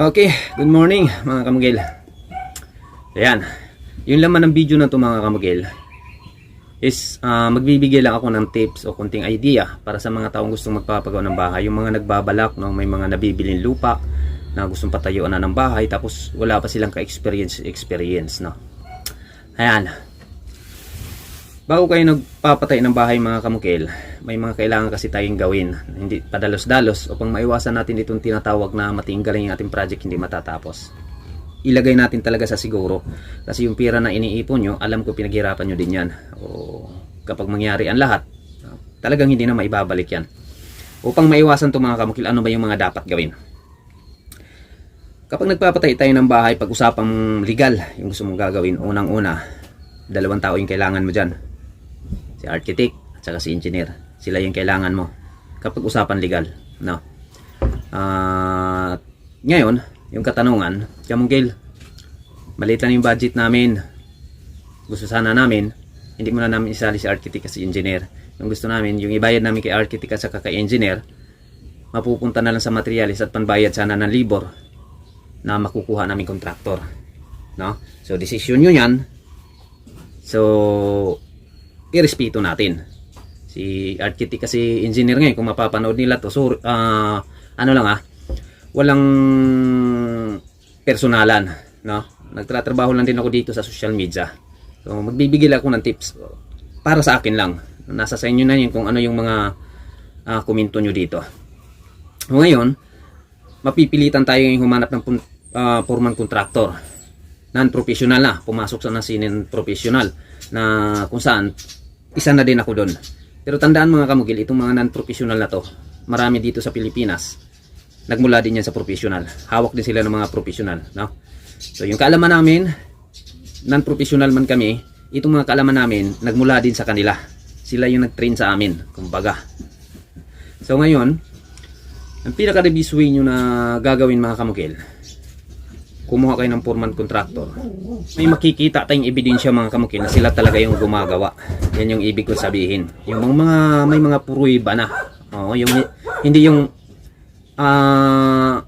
Okay, good morning mga kamugil. Ayan, yung laman ng video na to mga kamugil is ah, magbibigay lang ako ng tips o konting idea para sa mga taong gustong magpapagawa ng bahay. Yung mga nagbabalak, no, may mga nabibiling lupa na gustong patayuan na ng bahay tapos wala pa silang ka-experience experience, no. Ayan. Bago kayo nagpapatay ng bahay mga kamukil, may mga kailangan kasi tayong gawin. Hindi padalos-dalos upang maiwasan natin itong tinatawag na matinggaling yung ating project hindi matatapos. Ilagay natin talaga sa siguro. Kasi yung pira na iniipon nyo, alam ko pinaghirapan nyo din yan. O kapag mangyari ang lahat, talagang hindi na maibabalik yan. Upang maiwasan to mga kamukil, ano ba yung mga dapat gawin? Kapag nagpapatay tayo ng bahay, pag-usapang legal, yung gusto mong gagawin, unang-una, dalawang tao yung kailangan mo dyan. Si architect at saka si engineer. Sila yung kailangan mo kapag usapan legal. No? Ah, ngayon, yung katanungan, Kamungkil, maliit lang yung budget namin. Gusto sana namin, hindi mo na namin isali si architect at si engineer. Yung gusto namin, yung ibayad namin kay architect at saka kay engineer, mapupunta na lang sa materialis at panbayad sana ng libor na makukuha namin kontraktor. No? So, decision nyo yan. So, irespeto natin. Si architect kasi engineer ngayon, kung mapapanood nila to, so, ah, ano lang ah, walang personalan. No? Nagtratrabaho lang din ako dito sa social media. So, magbibigay ako ng tips para sa akin lang. Nasa sa inyo na yun kung ano yung mga ah, komento nyo dito. So, ngayon, mapipilitan tayo yung humanap ng pun- ah, foreman contractor. Non-professional na. Pumasok sa nasinin professional na kung saan isa na din ako doon. Pero tandaan mga kamugil, itong mga non-professional na to, marami dito sa Pilipinas, nagmula din yan sa professional. Hawak din sila ng mga professional. No? So yung kaalaman namin, non-professional man kami, itong mga kaalaman namin, nagmula din sa kanila. Sila yung nag-train sa amin, kumbaga. So ngayon, ang pinaka-release way nyo na gagawin mga kamukil, kumuha kayo ng foreman contractor. May makikita tayong ebidensya mga kamukil na sila talaga yung gumagawa. Yan yung ibig ko sabihin. Yung mga, may mga pruiba na. Oo, yung hindi yung ah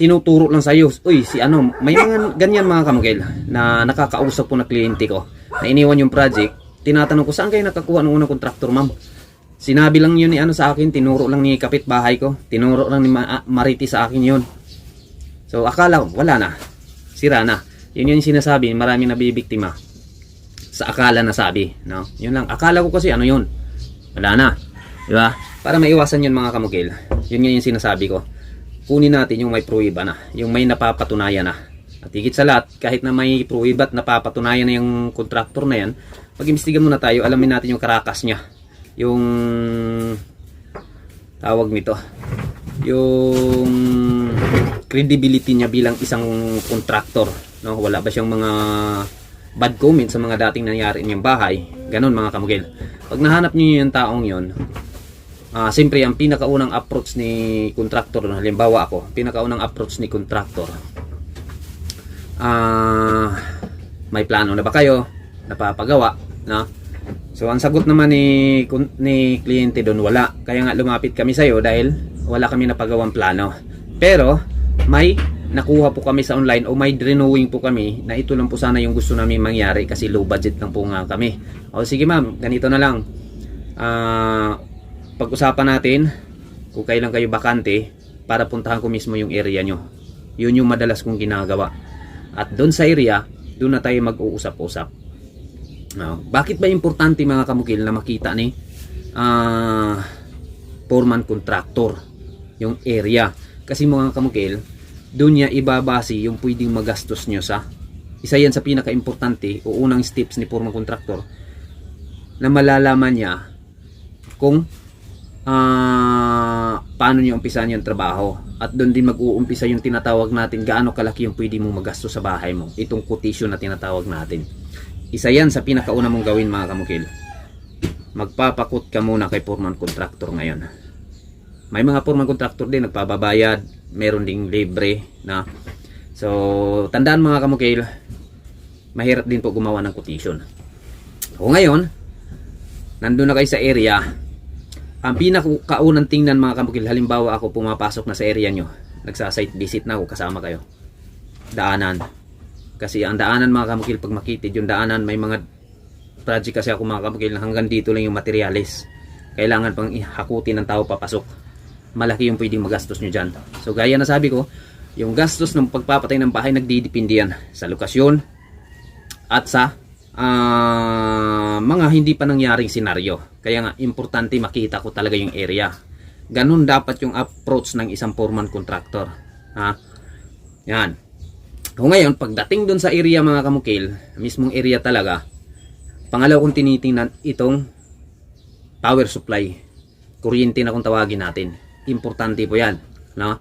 tinuturo lang sa iyo. Uy, si ano, may mga ganyan mga kamukil na nakakausap po na kliyente ko. Na iniwan yung project, tinatanong ko saan kayo nakakuha ng unang contractor, ma'am? Sinabi lang yun ni ano sa akin, tinuro lang ni kapitbahay ko, tinuro lang ni Ma- Mariti sa akin yun. So akala ko, wala na. Sira na. Yun yung sinasabi, maraming nabibiktima sa akala na sabi. No? Yun lang. Akala ko kasi ano yun. Wala na. Di ba? Para maiwasan yun mga kamugil. Yun nga yung sinasabi ko. Kunin natin yung may pruiba na. Yung may napapatunayan na. At higit sa lahat, kahit na may pruiba at napapatunayan na yung contractor na yan, pag-imbestigan muna tayo, alamin natin yung karakas niya. Yung tawag nito. Yung credibility niya bilang isang contractor. No? Wala ba siyang mga bad comments sa mga dating nangyari niyang bahay. Ganon mga kamugil. Pag nahanap niyo yung taong yon, ah siyempre ang pinakaunang approach ni contractor, halimbawa ako, pinakaunang approach ni contractor, ah may plano na ba kayo? Napapagawa? No? So ang sagot naman ni ni kliyente doon wala. Kaya nga lumapit kami sa iyo dahil wala kami napagawang plano. Pero may nakuha po kami sa online o may drawing po kami na ito lang po sana yung gusto namin mangyari kasi low budget lang po nga kami. O sige ma'am, ganito na lang. Ah, pag-usapan natin kung kailan kayo bakante para puntahan ko mismo yung area nyo. Yun yung madalas kong ginagawa. At doon sa area, doon na tayo mag-uusap-usap. No. Bakit ba importante mga kamukil na makita ni ah foreman contractor yung area? Kasi mga kamukil, doon niya ibabase yung pwedeng magastos nyo sa isa yan sa pinaka-importante o unang steps ni foreman contractor na malalaman niya kung ah paano niyo umpisahan yung trabaho at doon din mag-uumpisa yung tinatawag natin gaano kalaki yung pwede mong magastos sa bahay mo itong quotation na tinatawag natin isa yan sa pinakauna mong gawin mga kamukil. Magpapakot ka muna kay foreman contractor ngayon. May mga foreman contractor din nagpababayad, meron ding libre na. So, tandaan mga kamukil, mahirap din po gumawa ng quotation. O ngayon, nandun na kayo sa area, ang pinakaunang tingnan mga kamukil, halimbawa ako pumapasok na sa area nyo, nagsasite visit na ako kasama kayo. Daanan. Kasi ang daanan mga kamukil pag makitid yung daanan may mga project kasi ako mga kamukil hanggang dito lang yung materialis. Kailangan pang hakutin ng tao papasok. Malaki yung pwedeng magastos nyo dyan. So gaya na sabi ko, yung gastos ng pagpapatay ng bahay nagdidepende yan sa lokasyon at sa ah, mga hindi pa nangyaring senaryo. Kaya nga, importante makita ko talaga yung area. Ganun dapat yung approach ng isang foreman contractor. Ha? Yan. O ngayon, pagdating dun sa area mga kamukil, mismong area talaga, pangalaw kong tinitingnan itong power supply. Kuryente na kung tawagin natin. Importante po yan. No?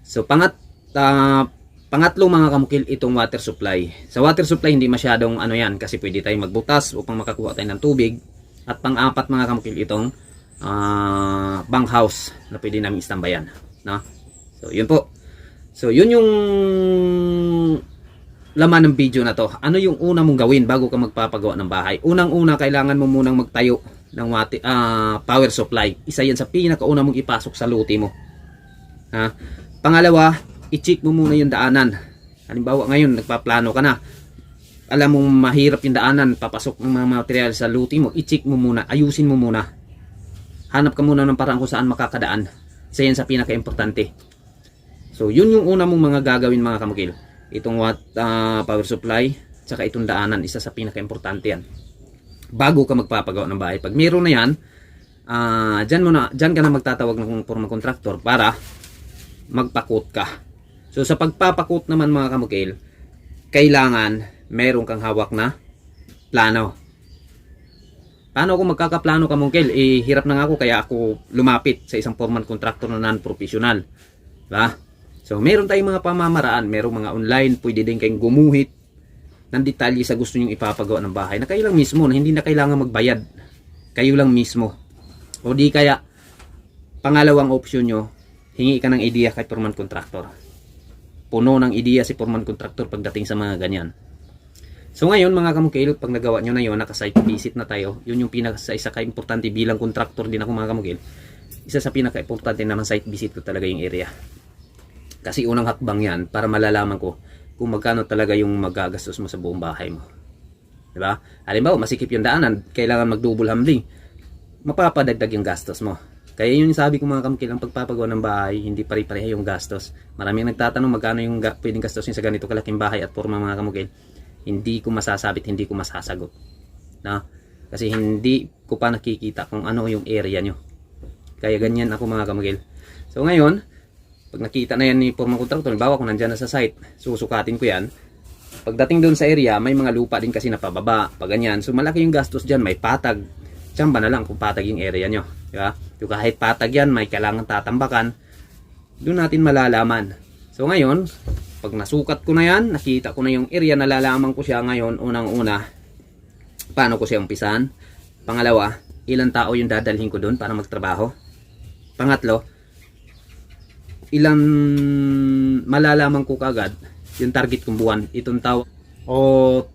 So, pangat, ah, pangatlo mga kamukil, itong water supply. Sa water supply, hindi masyadong ano yan, kasi pwede tayong magbutas upang makakuha tayo ng tubig. At pang-apat mga kamukil, itong ah, bunk house na pwede namin istambayan. No? So, yun po. So, yun yung laman ng video na to. Ano yung una mong gawin bago ka magpapagawa ng bahay? Unang-una, kailangan mo munang magtayo ng wati, ah, power supply. Isa yan sa pinakauna mong ipasok sa luti mo. Ha? Pangalawa, i-check mo muna yung daanan. Halimbawa ngayon, nagpaplano ka na. Alam mong mahirap yung daanan, papasok ng mga material sa luti mo, i-check mo muna, ayusin mo muna. Hanap ka muna ng parang kung saan makakadaan. Isa yan sa pinaka-importante. So, yun yung una mong mga gagawin mga kamukil. Itong what, ah, power supply, tsaka itong daanan, isa sa pinaka-importante yan. Bago ka magpapagawa ng bahay. Pag meron na yan, ah, dyan, mo na, dyan ka na magtatawag ng forma contractor para magpakot ka. So, sa pagpapakot naman mga kamukil, kailangan meron kang hawak na plano. Paano ako magkakaplano kamukil? Eh, hirap na nga ako kaya ako lumapit sa isang foreman contractor na non-professional. Diba? So, meron tayong mga pamamaraan, merong mga online, pwede din kayong gumuhit ng detalye sa gusto nyong ipapagawa ng bahay na kayo lang mismo, na hindi na kailangan magbayad. Kayo lang mismo. O di kaya, pangalawang option nyo, hingi ka ng idea kay foreman contractor. Puno ng idea si foreman contractor pagdating sa mga ganyan. So ngayon mga kamukil, pag nagawa nyo na yun, naka-site visit na tayo, yun yung pinaka sa isa ka-importante bilang contractor din ako mga kamukil. Isa sa pinaka-importante naman site visit ko talaga yung area. Kasi unang hakbang yan para malalaman ko kung magkano talaga yung magagastos mo sa buong bahay mo. ba? Halimbawa, masikip yung daanan, kailangan mag-double humbling. Mapapadagdag yung gastos mo. Kaya yun yung sabi ko mga kamkil, ang pagpapagawa ng bahay, hindi pare-pareha yung gastos. Maraming nagtatanong magkano yung ga- pwedeng gastusin sa ganito kalaking bahay at forma mga kamukil. Hindi ko masasabit, hindi ko masasagot. Na? Kasi hindi ko pa nakikita kung ano yung area nyo. Kaya ganyan ako mga kamukil. So ngayon, pag nakita na yan ni forma contractor, bawa kung nandyan na sa site, susukatin ko yan. Pagdating doon sa area, may mga lupa din kasi na pababa, pag ganyan. So malaki yung gastos dyan, may patag. Tsamba na lang kung patag yung area nyo. Di ba? Yung kahit patag yan, may kailangan tatambakan. Doon natin malalaman. So ngayon, pag nasukat ko na yan, nakita ko na yung area, nalalaman ko siya ngayon, unang-una, paano ko siya umpisan. Pangalawa, ilang tao yung dadalhin ko doon para magtrabaho. Pangatlo, ilang malalaman ko kagad yung target kong buwan itong tawag o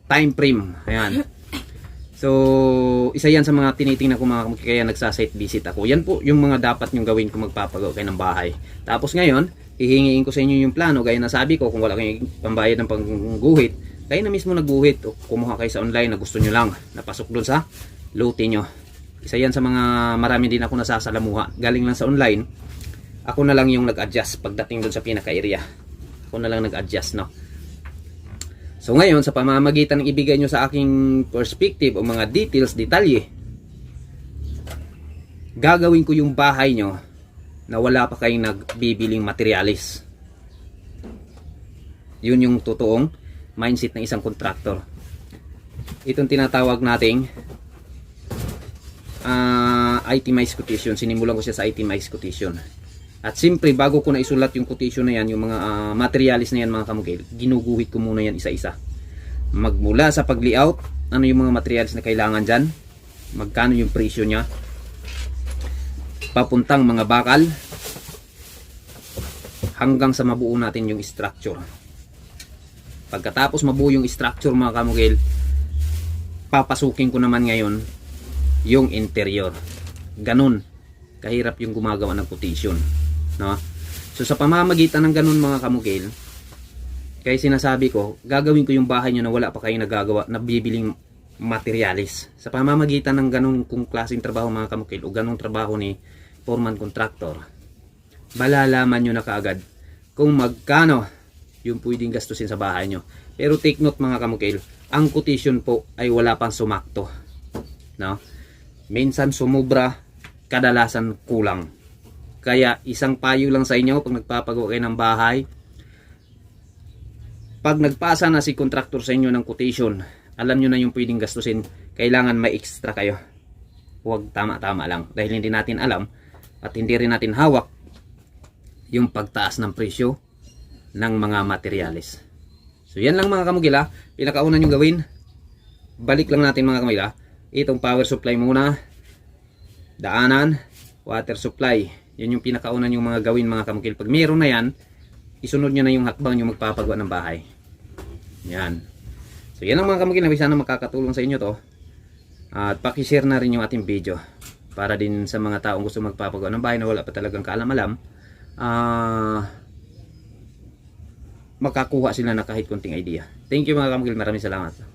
time frame. Ayan. So isa yan sa mga tinitingnan ko mga kaya nagsasite visit ako. Yan po yung mga dapat yung gawin kung magpapagawa kayo ng bahay. Tapos ngayon hihingiin ko sa inyo yung plano. Gaya na sabi ko kung wala kayong pambayad ng pangguhit kayo na mismo nagguhit o kumuha kayo sa online na gusto nyo lang. Napasok doon sa lote nyo. Isa yan sa mga marami din ako nasasalamuha. Galing lang sa online ako na lang yung nag-adjust pagdating doon sa pinaka-area. Ako na lang nag-adjust, no? So ngayon, sa pamamagitan ng ibigay nyo sa aking perspective o mga details, detalye, gagawin ko yung bahay nyo na wala pa kayong nagbibiling materialis. Yun yung totoong mindset ng isang contractor. Itong tinatawag nating uh, itemized quotation. Sinimulan ko siya sa itemized quotation. At siyempre, bago ko na isulat yung quotation na yan, yung mga ah, materialis na yan mga kamukil, ginuguhit ko muna yan isa-isa. Magmula sa pag-layout, ano yung mga materialis na kailangan dyan, magkano yung presyo niya, papuntang mga bakal, hanggang sa mabuo natin yung structure. Pagkatapos mabuo yung structure mga kamukil, papasukin ko naman ngayon yung interior. Ganun, kahirap yung gumagawa ng quotation no? So sa pamamagitan ng ganun mga kamukil, kaya sinasabi ko, gagawin ko yung bahay nyo na wala pa kayo nagagawa, na bibiling materialis. Sa pamamagitan ng ganun kung klaseng trabaho mga kamukil o ganung trabaho ni foreman contractor, malalaman nyo na kaagad kung magkano yung pwedeng gastusin sa bahay nyo. Pero take note mga kamukil, ang quotation po ay wala pang sumakto. No? Minsan sumubra, kadalasan kulang. Kaya isang payo lang sa inyo pag nagpapagawa kayo ng bahay, pag nagpasa na si contractor sa inyo ng quotation, alam nyo na yung pwedeng gastusin, kailangan may extra kayo. Huwag tama-tama lang. Dahil hindi natin alam at hindi rin natin hawak yung pagtaas ng presyo ng mga materyales. So yan lang mga kamugila, pinakauna nyo gawin. Balik lang natin mga kamugila, itong power supply muna, daanan, water supply. Yan yung pinakauna yung mga gawin mga kamugil. Pag meron na yan, isunod nyo na yung hakbang yung magpapagawa ng bahay. Yan. So yan ang mga kamugil, sana makakatulong sa inyo to. At pakishare na rin yung ating video para din sa mga taong gusto magpapagawa ng bahay na wala pa talagang kaalam-alam. Ah makakuha sila na kahit konting idea. Thank you mga kamugil, maraming salamat.